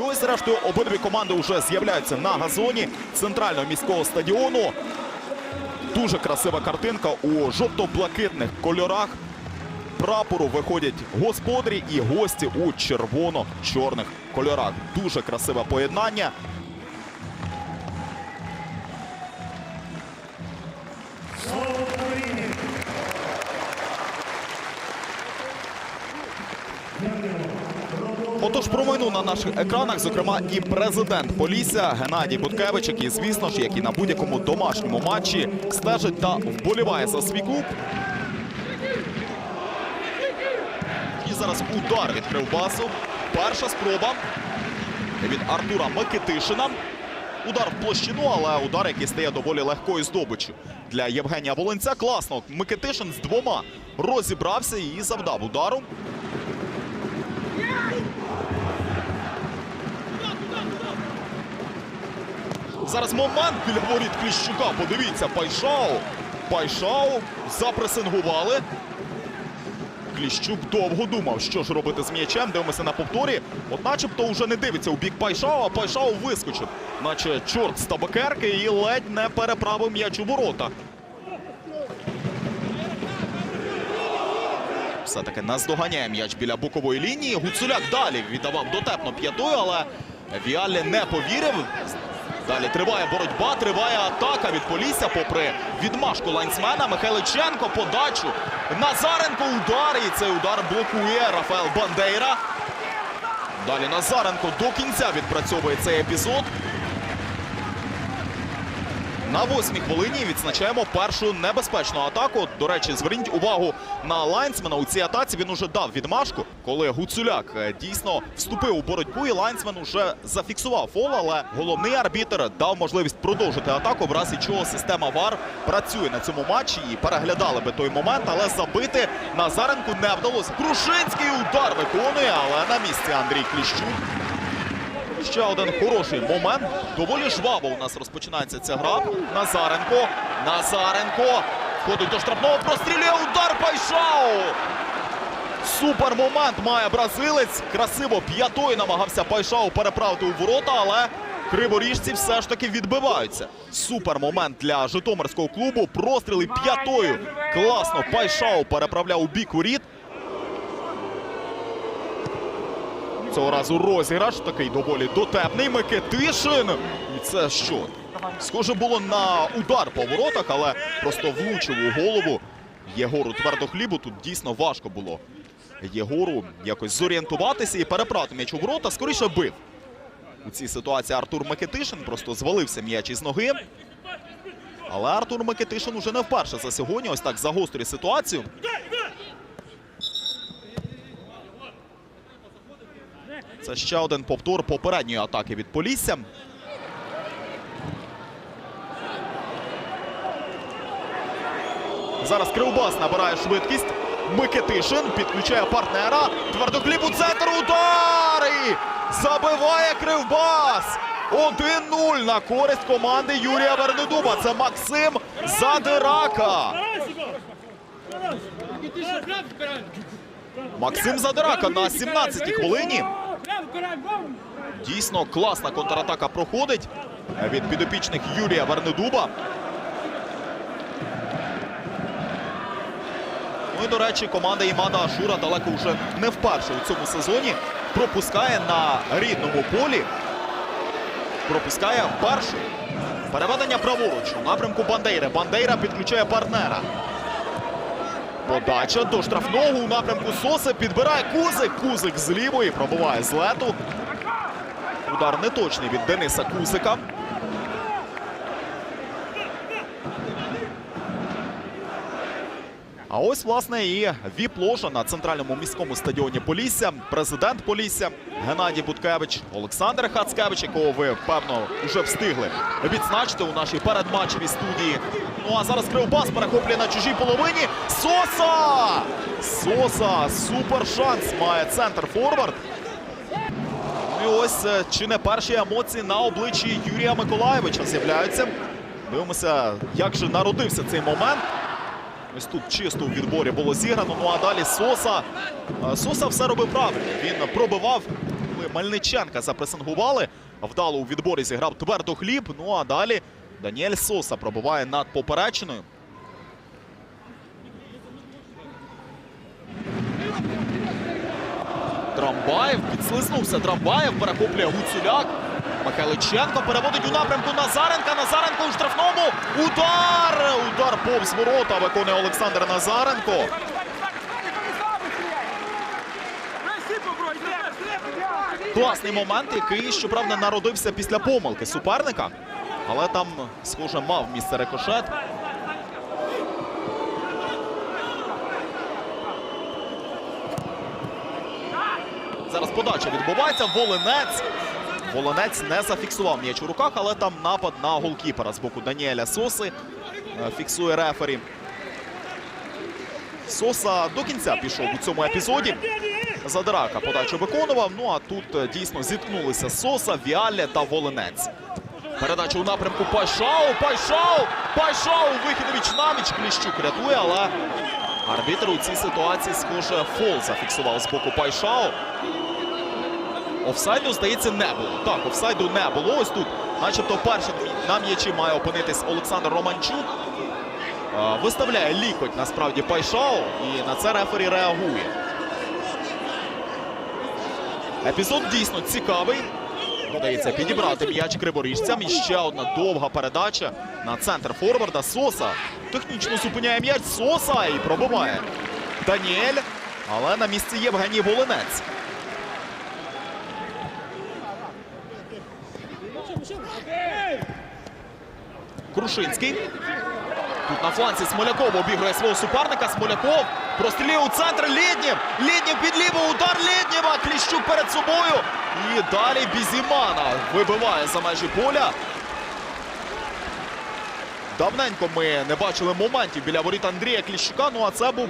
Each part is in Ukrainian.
І ось, зрештою, обидві команди вже з'являються на газоні центрального міського стадіону. Дуже красива картинка у жовто-блакитних кольорах. Прапору виходять господарі і гості у червоно-чорних кольорах. Дуже красиве поєднання. Отож, промайнув на наших екранах, зокрема, і президент Полісся Геннадій Буткевич, який, звісно ж, як і на будь-якому домашньому матчі, стежить та вболіває за свій клуб. І зараз удар від Кривбасу. Перша спроба від Артура Микитишина. Удар в площину, але удар, який стає доволі легкою здобиччю для Євгенія Волинця. Класно. Микитишин з двома розібрався і завдав удару. Зараз момент біля воріт Кліщука. Подивіться, Пайшау. Пайшау запресингували. Кліщук довго думав, що ж робити з м'ячем. Дивимося на повторі. От начебто вже не дивиться у бік Пайшау, а Пайшау вискочив. Наче чорт з табакерки і ледь не переправив м'яч у ворота. Все-таки наздоганяє м'яч біля бокової лінії. Гуцуляк далі віддавав дотепно п'ятою, але Віаллі не повірив. Далі триває боротьба, триває атака від Полісся попри відмашку лайнсмена. Михайличенко подачу. Назаренко удар. І цей удар блокує Рафаел Бандейра. Далі Назаренко до кінця відпрацьовує цей епізод. На восьмій хвилині відзначаємо першу небезпечну атаку. До речі, зверніть увагу на лайнсмена. У цій атаці він уже дав відмашку, коли Гуцуляк е, дійсно вступив у боротьбу, і лайнсмен уже зафіксував фол, але головний арбітр дав можливість продовжити атаку, в разі чого система ВАР працює на цьому матчі і переглядали би той момент, але забити Назаренку не вдалося. Крушинський удар виконує, але на місці Андрій Кліщук. Ще один хороший момент. Доволі жваво у нас розпочинається ця гра. Назаренко. Назаренко. Входить до штрафного, прострілює удар Пайшау. Супер момент має бразилець. Красиво п'ятою намагався Пайшау переправити у ворота, але криворіжці все ж таки відбиваються. Супер момент для Житомирського клубу. Простріли п'ятою. Класно Пайшау переправляв у бік воріт. Цього разу розіграш такий доволі дотепний. Микитишин. І це що? Схоже було на удар по воротах, але просто влучив у голову Єгору Твердохлібу. Тут дійсно важко було Єгору якось зорієнтуватися і переправити м'яч у ворота. Скоріше бив. У цій ситуації Артур Микитишин просто звалився м'яч із ноги. Але Артур Микитишин уже не вперше за сьогодні. Ось так загострює ситуацію. Це ще один повтор попередньої атаки від Полісся. Зараз Кривбас набирає швидкість. Микитишин підключає партнера. Твердокліп у центр. Удар! І Забиває Кривбас. 1-0 на користь команди Юрія Вернедуба. Це Максим Задирака. Максим Задирака на 17-й хвилині. Дійсно класна контратака проходить від підопічних Юрія Вернедуба. Ну і, до речі, команда Імада Ашура далеко вже не вперше у цьому сезоні пропускає на рідному полі. Пропускає перший. Переведення праворуч у напрямку Бандейри. Бандейра підключає партнера. Подача до штрафного у напрямку Соси. Підбирає Кузик. Кузик з лівої Пробуває з лету. Удар неточний від Дениса Кузика. Ось, власне, і віп-ложа на центральному міському стадіоні Полісся. Президент Полісся Геннадій Буткевич, Олександр Хацкевич, якого ви, певно, вже встигли відзначити у нашій передматчевій студії. Ну а зараз Кривбас перехоплює на чужій половині. Соса! Соса! Супер шанс має центр форвард. Ну і ось е, чи не перші емоції на обличчі Юрія Миколаєвича з'являються. Дивимося, як же народився цей момент. Ось тут чисто у відборі було зіграно. Ну а далі Соса. Соса все робив правильно. Він пробивав, коли Мельниченка запресингували. Вдало у відборі зіграв твердо хліб. Ну а далі Даніель Соса пробиває над поперечиною. Трамбаєв підслизнувся. Трамбаєв перехоплює Гуцуляк. Михайличенко переводить у напрямку Назаренка. Назаренко у штрафному. Удар! Удар повз ворота виконує Олександр Назаренко. Класний момент, який, щоправда, народився після помилки суперника. Але там, схоже, мав місце рикошет. Зараз подача відбувається. Волинець. Волинець не зафіксував м'яч у руках, але там напад на голкіпера з боку Даніеля Соси. Е, Фіксує рефері. Соса до кінця пішов у цьому епізоді. Задирака подачу виконував. Ну а тут е, дійсно зіткнулися Соса, Віалля та Волинець. Передача у напрямку Пайшау. Пайшау! Пайшау! Вихід віч навіч. Кліщук рятує, але арбітр у цій ситуації, схоже, фол зафіксував з боку Пайшау. Офсайду, здається, не було. Так, офсайду не було. Ось тут, начебто, першим на м'ячі має опинитись Олександр Романчук. Виставляє лікоть насправді Пайшау, і на це рефері реагує. Епізод дійсно цікавий. Вдається підібрати м'яч криворіжцям. І ще одна довга передача на центр форварда. Соса технічно зупиняє м'яч. Соса і пробиває Даніель. Але на місці Євгеній Волинець. Крушинський. Тут на фланці Смоляков обігрує свого суперника. Смоляков прострілює у центр Лєднєв. Лєднєв під лівий удар Лєднєва. Кліщук перед собою. І далі Бізімана вибиває за межі поля. Давненько ми не бачили моментів біля воріт Андрія Кліщука. Ну а це був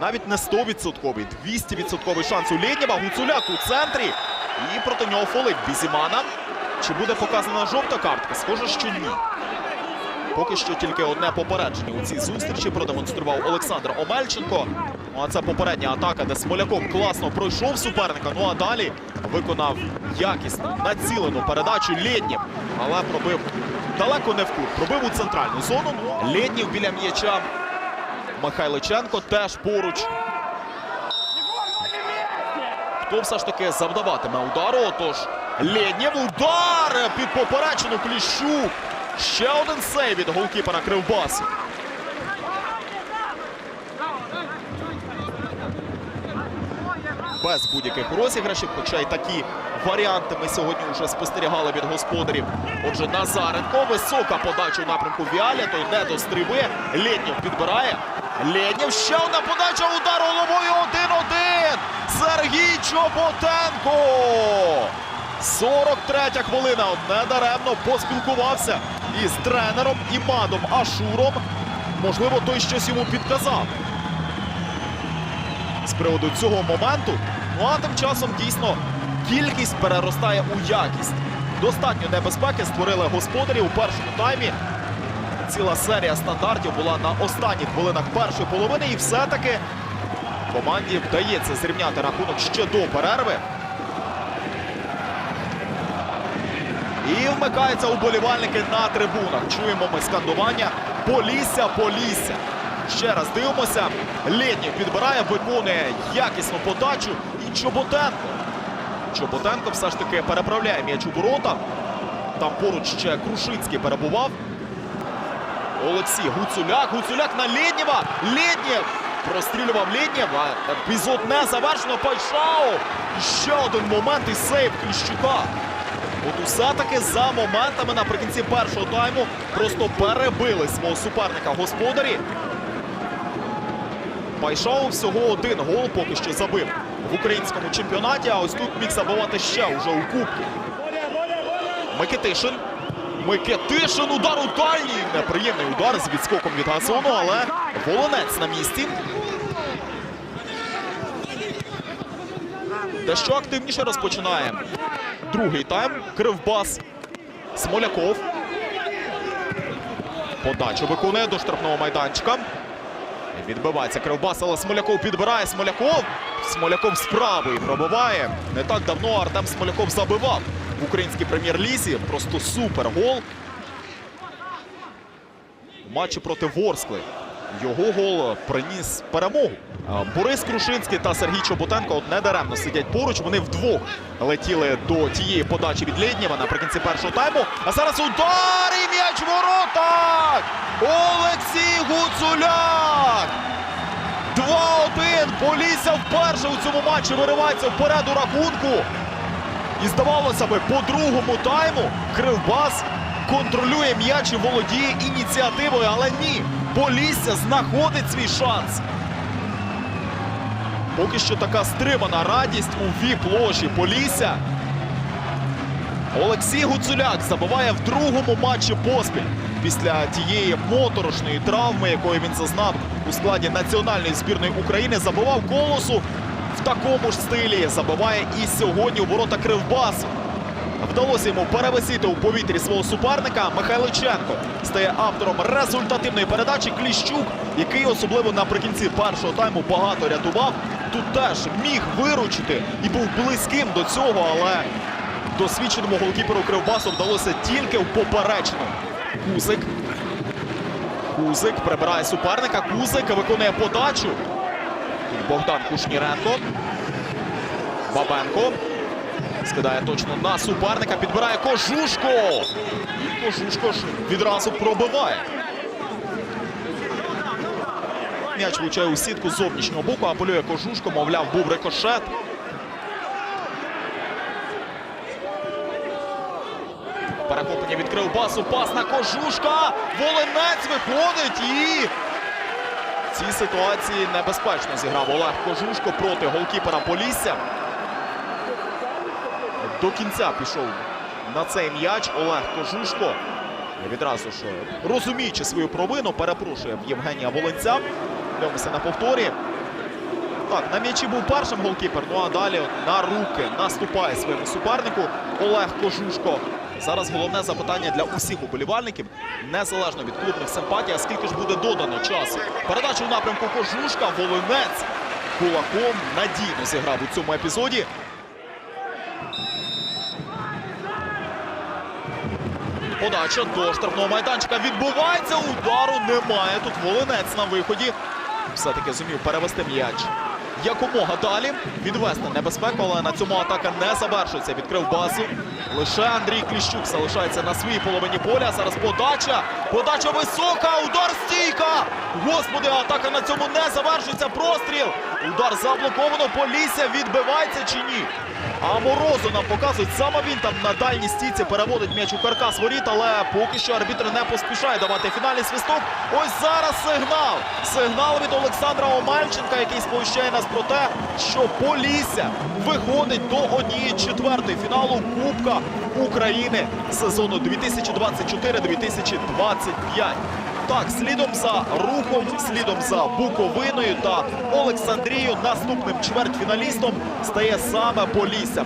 навіть не 100%, 200% шанс у Лєднєва. Гуцуляк у центрі. І проти нього фолить Бізімана. Чи буде показана жовта картка? Схоже, що ні. Поки що тільки одне попередження у цій зустрічі продемонстрував Олександр Омельченко. Ну а це попередня атака, де Смоляков класно пройшов суперника. Ну а далі виконав якісну націлену передачу Лєднєв. Але пробив далеко не в кут. Пробив у центральну зону. Ну, Лєднєв біля м'яча. Михайличенко теж поруч. Хто все ж таки завдаватиме удару? Отож, Лєднєв удар під поперечину Кліщук. Ще один сейв від голкіпера Кривбасу. Без будь-яких розіграшів, хоча й такі варіанти ми сьогодні вже спостерігали від господарів. Отже, Назаренко, висока подача у напрямку Віаля, той не дострибує. Лєднєв підбирає. Лєднєв, ще одна подача, удар головою 1-1. Сергій Чоботенко. 43 хвилина. Недаремно поспілкувався із тренером Імадом Ашуром. Можливо, той щось йому підказав з приводу цього моменту. Ну а тим часом дійсно кількість переростає у якість. Достатньо небезпеки створили господарі у першому таймі. Ціла серія стандартів була на останніх хвилинах першої половини, і все-таки команді вдається зрівняти рахунок ще до перерви. І вмикаються уболівальники на трибунах. Чуємо ми скандування Полісся, Полісся. Ще раз дивимося. Лєднєв підбирає, виконує якісну подачу. І Чоботенко. Чоботенко все ж таки переправляє м'яч у ворота. Там поруч ще Крушинський перебував. Олексій Гуцуляк. Гуцуляк на Лєднєва. Лєднєв прострілював Лєднєв. Епізод не завершено. Пайшау. Ще один момент і сейв Кліщука. От усе таки за моментами наприкінці першого тайму просто перебили свого суперника господарі. Пайшау всього один гол поки що забив в українському чемпіонаті. А ось тут міг забивати ще уже у кубку. Микитишин. Микитишин. Удар у дальній. Неприємний удар з відскоком від газону, але волонець на місці. Дещо активніше розпочинає другий тайм. Кривбас. Смоляков. Подачу виконує до штрафного майданчика. Відбивається Кривбас, але Смоляков підбирає Смоляков. Смоляков з правої пробиває. Не так давно Артем Смоляков забивав в українській прем'єр-лізі. Просто супер гол. У матчі проти Ворскли. Його гол приніс перемогу. Борис Крушинський та Сергій Чоботенко от недаремно сидять поруч. Вони вдвох летіли до тієї подачі від Лєднєва наприкінці першого тайму. А зараз удар і м'яч в воротах! Олексій Гуцуляк! 2-1. Полісся вперше у цьому матчі виривається вперед у рахунку. І здавалося би, по другому тайму Кривбас контролює м'яч і володіє ініціативою, але ні. Полісся знаходить свій шанс. Поки що така стримана радість у віп-ложі Полісся. Олексій Гуцуляк забиває в другому матчі поспіль після тієї моторошної травми, якої він зазнав у складі національної збірної України. Забивав колосу в такому ж стилі. Забиває і сьогодні у ворота Кривбасу. Вдалося йому перевисіти у повітрі свого суперника. Михайличенко стає автором результативної передачі. Кліщук, який особливо наприкінці першого тайму багато рятував, тут теж міг виручити і був близьким до цього, але досвідченому голкіперу Кривбасу вдалося тільки в поперечину. Кузик. Кузик прибирає суперника. Кузик виконує подачу. Богдан Кушніренко. Бабенко. Скидає точно на суперника. Підбирає Кожушко. І Кожушко ж відразу пробиває. М'яч влучає у сітку з зовнішнього боку, апелює Кожушко, мовляв, був рикошет. Перехоплення від Кривбасу. Пас на Кожушка. Волинець виходить і в цій ситуації небезпечно зіграв Олег Кожушко проти голкіпера Полісся. До кінця пішов на цей м'яч Олег Кожушко. Відразу ж розуміючи свою провину, перепрошує в Євгенія Волинця. Дивимося на повторі. Так, на м'ячі був першим голкіпер, ну а далі на руки наступає своєму супернику Олег Кожушко. Зараз головне запитання для усіх уболівальників, незалежно від клубних симпатій, а скільки ж буде додано часу. Передача у напрямку Кожушка, Волинець кулаком надійно зіграв у цьому епізоді. Подача до штрафного майданчика відбувається. Удару немає. Тут Волинець на виході. Все-таки зумів перевести м'яч. Якомога далі відвести небезпеку, але на цьому атака не завершується. Відкрив базу. Лише Андрій Кліщук залишається на своїй половині поля. Зараз подача. Подача висока. Удар стійка. Господи, атака на цьому не завершується. Простріл. Удар заблоковано. Полісся відбивається чи ні? А Морозу нам показують, саме він там на дальній стійці переводить м'яч у каркас воріт, але поки що арбітр не поспішає давати фінальний свисток. Ось зараз сигнал. Сигнал від Олександра Омельченка, який сповіщає нас про те, що Полісся виходить до однієї четвертої фіналу Кубка України сезону 2024-2025. Так, слідом за рухом, слідом за Буковиною та Олександрією наступним чвертьфіналістом стає саме Полісся.